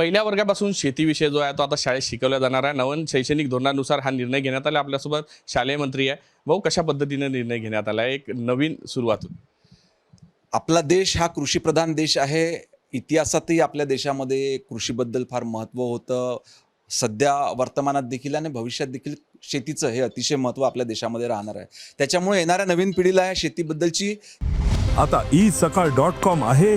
पहिल्या वर्गापासून शेतीविषय जो आहे तो आता शाळेत शिकवला जाणार आहे. नवीन शैक्षणिक धोरणानुसार हा निर्णय घेण्यात आला आपल्यासोबत. शालेय मंत्री आहे. भाऊ कशा पद्धतीने निर्णय घेण्यात आला आहे? एक नवीन सुरुवात होती आपला देश हा कृषीप्रधान देश आहे. इतिहासातही आपल्या देशामध्ये कृषीबद्दल फार महत्त्व होतं. सध्या वर्तमानात देखील आणि भविष्यात देखील शेतीचं हे अतिशय महत्त्व आपल्या देशामध्ये राहणार आहे. त्याच्यामुळे येणाऱ्या नवीन पिढीला या शेतीबद्दलची आता ई सकाळ डॉट कॉम आहे.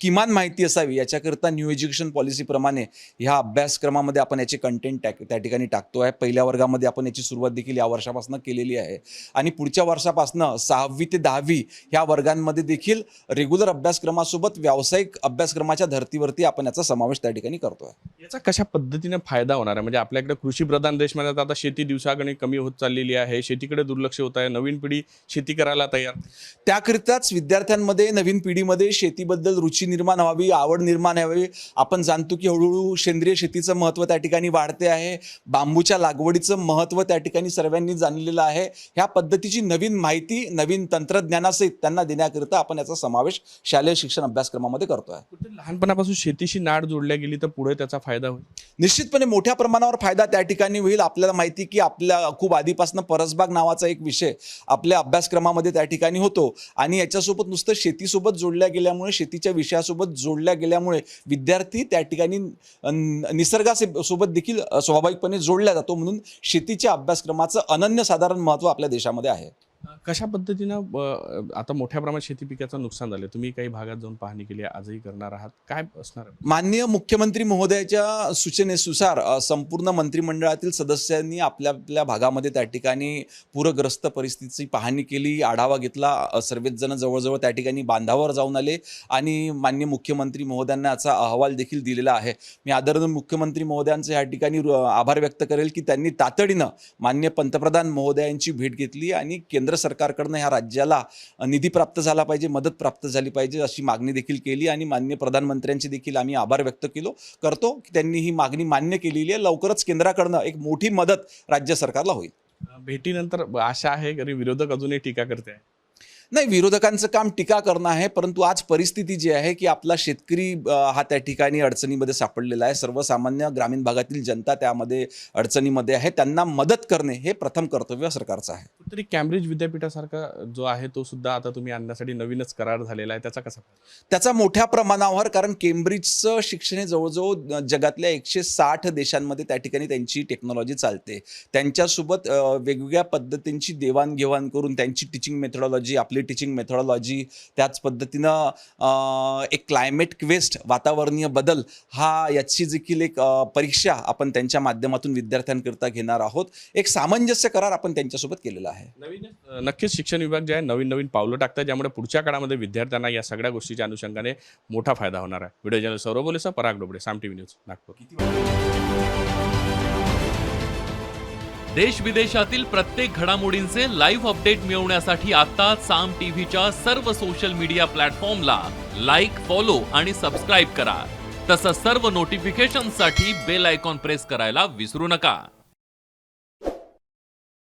किमान माहिती असावी. याच्याकरता न्यू एज्युकेशन पॉलिसीप्रमाणे ह्या अभ्यासक्रमामध्ये आपण याचे कंटेंट टॅक त्या ठिकाणी टाकतो आहे. पहिल्या वर्गामध्ये आपण याची सुरुवात देखील या वर्षापासून केलेली आहे. आणि पुढच्या वर्षापासून सहावी ते दहावी ह्या वर्गांमध्ये देखील रेग्युलर अभ्यासक्रमासोबत व्यावसायिक अभ्यासक्रमाच्या धर्तीवरती आपण याचा समावेश त्या ठिकाणी करतो आहे. याचा कशा पद्धतीने फायदा होणार आहे? म्हणजे आपल्याकडे कृषीप्रधान देशमध्ये आता शेती दिवसागणे कमी होत चाललेली आहे. शेतीकडे दुर्लक्ष होत आहे. नवीन पिढी शेती करायला तयार. त्याकरिताच विद्यार्थ्यांमध्ये नवीन पिढीमध्ये शेतीबद्दल रुची निर्माण व्हावी आवड निर्माण व्हावी. आपण जाणतो की हळूहळू सेंद्रिय शेतीचं महत्त्व त्या ठिकाणी वाढते आहे. बांबूच्या लागवडीचं महत्त्व त्या ठिकाणी सर्वांनी जाणलेलं आहे. ह्या पद्धतीची नवीन माहिती नवीन तंत्रज्ञानासहित त्यांना देण्याकरिता आपण याचा समावेश शालेय शिक्षण अभ्यासक्रमामध्ये करतो आहे लहानपणापासून शेतीशी नाड जोडल्या गेली तर पुढे त्याचा फायदा होईल? निश्चितपणे मोठ्या प्रमाणावर फायदा त्या ठिकाणी होईल. आपल्याला माहिती की आपल्या खूप आधीपासून परसबाग नावाचा एक विषय आपल्या अभ्यासक्रमामध्ये त्या ठिकाणी होतो. आणि याच्यासोबत नुसतं शेतीसोबत जोडल्या गेल्यामुळे शेतीच्या विषयासोबत जोडल्या गेल्यामुळे विद्यार्थी त्या ठिकाणी निसर्गासे सोबत देखील स्वाभाविकपणे जोडला जातो म्हणून शेतीच्या अभ्यासक्रमाचं अनन्यसाधारण महत्त्व आपल्या देशामध्ये आहे. कशा पद्धतीनं आता मोठ्या प्रमाणात शेती पिकाचं नुकसान झालं तुम्ही काही भागात जाऊन पाहणी केली आजही करणार आहात. काय असणार माननीय मुख्यमंत्री महोदयाच्या सूचनेनुसार संपूर्ण मंत्रिमंडळातील सदस्यांनी आपल्या आपल्या भागामध्ये त्या ठिकाणी पूरग्रस्त परिस्थितीची पाहणी केली आढावा घेतला. सर्वच जण जवळजवळ त्या ठिकाणी बांधावर जाऊन आले आणि माननीय मुख्यमंत्री महोदयांना याचा अहवाल देखील दिलेला आहे. मी आदरणीय मुख्यमंत्री महोदयांचे या ठिकाणी आभार व्यक्त करेल की त्यांनी तातडीनं माननीय पंतप्रधान महोदयांची भेट घेतली आणि केंद्र सरकार सरकारकडनं ह्या राज्याला निधी प्राप्त झाला पाहिजे मदत प्राप्त झाली पाहिजे अशी मागणी देखील केली आणि माननीय प्रधानमंत्र्यांचे देखील आम्ही आभार व्यक्त केलो. करतो की त्यांनी ही मागणी मान्य केलेली आहे. लवकरच केंद्राकडनं एक मोठी मदत राज्य सरकारला होईल. भेटीनंतर आशा आहे की विरोधक अजूनही टीका करते आहे. नाही विरोधकांचं काम टीका करणं आहे परंतु आज परिस्थिती जी आहे की आपला शेतकरी हा त्या ठिकाणी अडचणीमध्ये सापडलेला आहे. सर्वसामान्य ग्रामीण भागातील जनता त्यामध्ये अडचणीमध्ये आहे. त्यांना मदत करणे हे प्रथम कर्तव्य सरकारचं आहे. तरी कॅम्ब्रिज विद्यापीठासारखा जो आहे तो सुद्धा आता तुम्ही आणण्यासाठी नवीनच करार झालेला आहे. त्याचा कसा त्याचा मोठ्या प्रमाणावर कारण केम्ब्रिजचं शिक्षण हे जवळजवळ जगातल्या एकशे साठ देशांमध्ये त्या ठिकाणी त्यांची टेक्नॉलॉजी चालते. त्यांच्यासोबत वेगवेगळ्या पद्धतींची देवाणघेवाण करून त्यांची टीचिंग मेथडॉलॉजी आपली टीचिंग मेथडॉलॉजी त्याच पद्धतीनं एक क्लायमेट क्वेस्ट वातावरणीय बदल हा याची देखील एक परीक्षा आपण त्यांच्या माध्यमातून विद्यार्थ्यांकरिता घेणार आहोत. एक सामंजस्य करार आपण त्यांच्यासोबत केलेला आहे. नवीन अ, नक्कीच शिक्षण विभाग जे आहे नवीन नवीन पावलं टाकतात ज्यामुळे पुढच्या काळामध्ये विद्यार्थ्यांना या सगळ्या गोष्टीच्या अनुषंगाने मोठा फायदा होणार आहे. Video journal Saurabh Bolesa Parag Dobale Saam TV news Nagpur. देश विदेशातील प्रत्येक घडामोडींचे लाईव्ह अपडेट मिळवण्यासाठी आता साम टीव्हीच्या सर्व सोशल मीडिया प्लॅटफॉर्मला लाईक फॉलो आणि सबस्क्राईब करा. तसंच सर्व नोटिफिकेशनसाठी बेल आयकॉन प्रेस करायला विसरू नका.